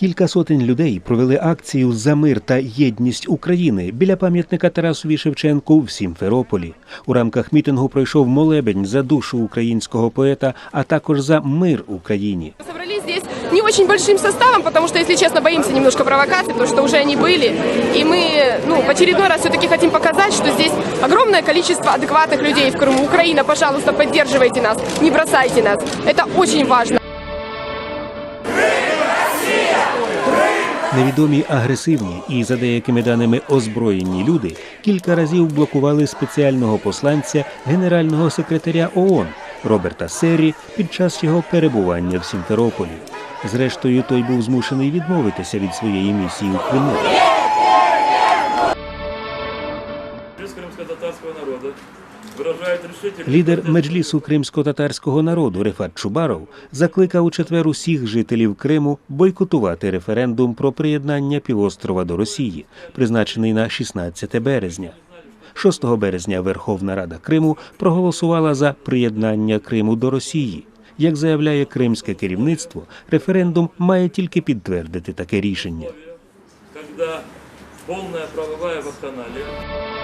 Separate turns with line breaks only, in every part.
Кілька сотень людей провели акцію за мир та єдність України біля пам'ятника Тарасові Шевченку в Сімферополі. У рамках мітингу пройшов молебень за душу українського поета, а також за мир Україні.
Собрались здесь не очень большим составом, потому что, если честно, боимся немножко провокаций, потому что уже они были. И мы ну, в очередной раз все-таки хотим показать, что здесь огромное количество адекватных людей в Крыму. Украина, пожалуйста, поддерживайте нас, не бросайте нас. Это очень важно.
Невідомі агресивні і за деякими даними озброєні люди кілька разів блокували спеціального посланця генерального секретаря ООН Роберта Серрі під час його перебування в Сімферополі. Зрештою, той був змушений відмовитися від своєї місії у Криму. Лідер меджлісу кримсько-татарського народу Рефат Чубаров закликав у четвер усіх жителів Криму бойкотувати референдум про приєднання півострова до Росії, призначений на 16 березня. 6 березня Верховна Рада Криму проголосувала за приєднання Криму до Росії. Як заявляє кримське керівництво, референдум має тільки підтвердити таке рішення.
когда полная правовая вакханалия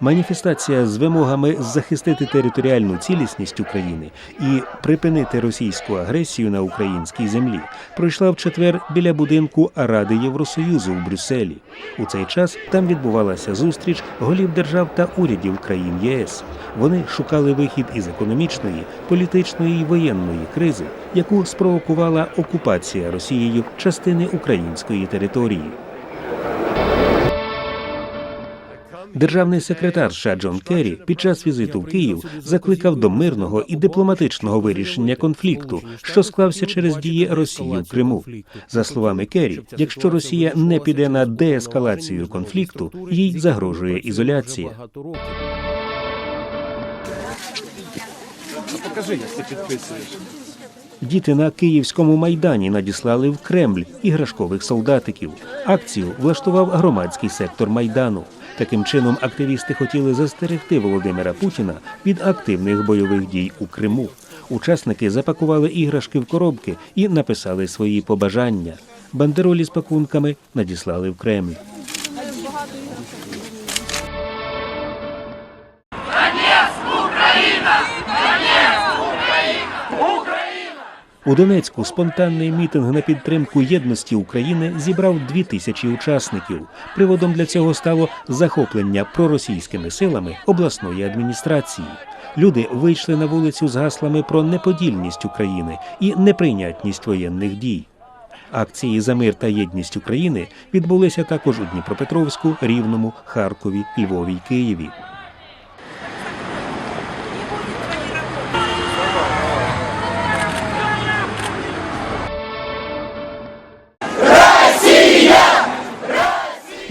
Маніфестація з вимогами захистити територіальну цілісність України і припинити російську агресію на українській землі пройшла в четвер біля будинку Ради Євросоюзу в Брюсселі. У цей час там відбувалася зустріч голів держав та урядів країн ЄС. Вони шукали вихід із економічної, політичної і воєнної кризи, яку спровокувала окупація Росією частини української території. Державний секретар США Джон Керрі під час візиту в Київ закликав до мирного і дипломатичного вирішення конфлікту, що склався через дії Росії в Криму. За словами Керрі, якщо Росія не піде на деескалацію конфлікту, їй загрожує ізоляція.
Покажи, як ти підписуєш.
Діти на київському майдані надіслали в Кремль іграшкових солдатиків. Акцію влаштував громадський сектор майдану. Таким чином, активісти хотіли застерегти Володимира Путіна від активних бойових дій у Криму. Учасники запакували іграшки в коробки і написали свої побажання. Бандеролі з пакунками надіслали в Кремль. У Донецьку спонтанний мітинг на підтримку єдності України зібрав дві тисячі учасників. Приводом для цього стало захоплення проросійськими силами обласної адміністрації. Люди вийшли на вулицю з гаслами про неподільність України і неприйнятність воєнних дій. Акції за мир та єдність України відбулися також у Дніпропетровську, Рівному, Харкові, Львові й Києві.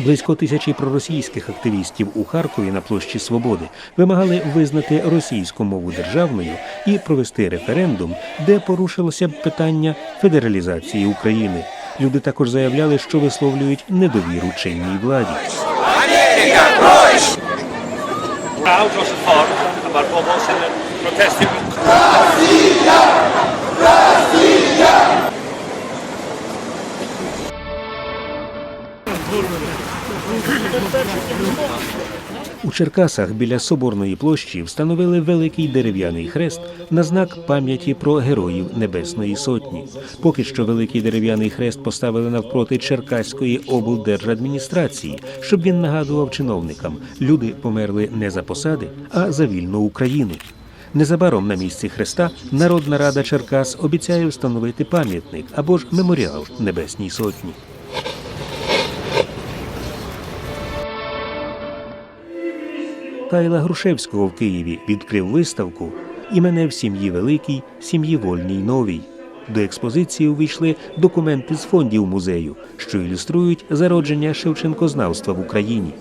Близько тисячі проросійських активістів у Харкові на площі Свободи вимагали визнати російську мову державною і провести референдум, де порушилося б питання федералізації України. Люди також заявляли, що висловлюють недовіру чинній владі.
crowd
У Черкасах біля Соборної площі встановили великий дерев'яний хрест на знак пам'яті про героїв Небесної Сотні. Поки що великий дерев'яний хрест поставили навпроти Черкаської облдержадміністрації, щоб він нагадував чиновникам, люди померли не за посади, а за вільну Україну. Незабаром на місці хреста Народна рада Черкас обіцяє встановити пам'ятник або ж меморіал Небесній Сотні. Кайла Грушевського в Києві відкрив виставку Імене в сім'ї великій, сім'ї вольній новій. До експозиції увійшли документи з фондів музею, що ілюструють зародження шевченкознавства в Україні.